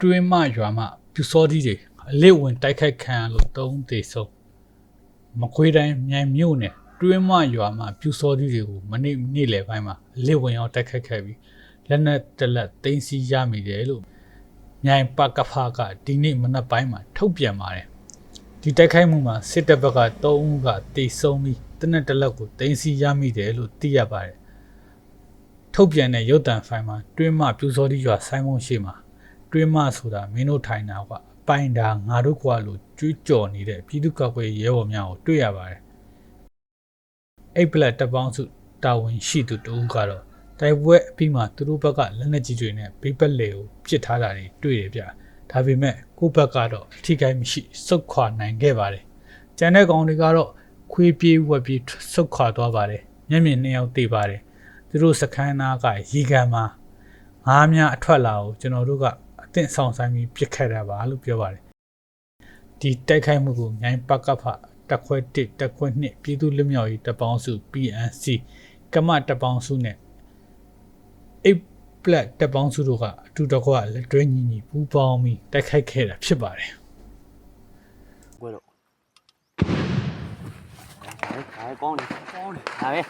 တွင်းမရွာမှာပြူစောသီးတွေအလစ်ဝင်တိုက်ခိုက်ခံရလို့သုံးသေးဆုံးမကွေးတိုင်းမြိုင်မြို့နယ်တွင်းမရွာမှာပြူစောသီးတွေကိုမနေ့နေ့လယ်ပိုင်းမှာအလစ်ဝင်ရောက်တိုက်ခိုက်ခဲ့ပြီးလက်နက်တစ်လက်သိမ်းဆည်းရမိတယ်လို့မြိုင်ပကဖာကဒီနေ့မနက်ပိုင်းမှာထုတ်ပြန်ပါတယ်ဒီတိုက်ခိုက်မှုမှာစစ်တပ်ဘက်က3ဦးကတိတ်ဆုံးပြီးတနက်တစ်လက်ကိုသိမ်းဆည်းရမိတယ်လို့သိရပါတယ်ထုတ်ပြန်တဲ့ရုပ်တံဖိုင်မှာတွင်းမပြူစောတိရွာဆိုင်းမုံရှိမှာ တွင်းမဆိုတာမင်းတို့ထိုင်တာကအပိုင်တာငါတို့ကွာလို့ကြွေးကြော်နေတဲ့ပြည်သူ့ကောက်ွယ်ရဲဘော်များကိုတွေ့ရပါတယ်အိတ်ပလက်တပ်ပေါင်းစုတာဝန်ရှိသူတဦးကတော့တိုက်ပွဲအပြီးမှာသူတို့ဘက်ကလက်နက်ကြီးတွေနဲ့ဘေးပက်လေကိုပစ်ထားတာတွေတွေ့ရပြဒါပေမဲ့ကိုယ့်ဘက်ကတော့အထိကိမရှိစုတ်ခွာနိုင်ခဲ့ပါတယ်ကျန်တဲ့ကောင်တွေကတော့ခွေးပြေးဝက်ပြေးစုတ်ခွာသွားပါတယ်မျက်မြင်နှစ်ယောက်တေပါတယ်သူတို့စခန်းနာကရီကံမှာငားများအထွက်လာကိုကျွန်တော်တို့က အသင့်ဆောင်ဆိုင်ပြီးပြစ်ခတ်တာပါလို့ပြောပါတယ်ဒီတိုက်ခိုက်မှုကိုမြိုင်ပကဖတက်ခွဲ1တက်ခွဲ2ပြည်သူ့လူမျိုးရေးတပ်ပေါင်းစု PNC ကမ္မတပ်ပေါင်းစုနဲ့အိတ်ပလက်တပ်ပေါင်းစုတို့ကအတူတကွလက်တွဲညီညီပူးပေါင်းပြီးတိုက်ခိုက်ခဲ့တာဖြစ်ပါတယ်ကွဲလို့ဒါပဲဒါပဲကောင်းတယ်ကောင်းတယ်ဒါပဲ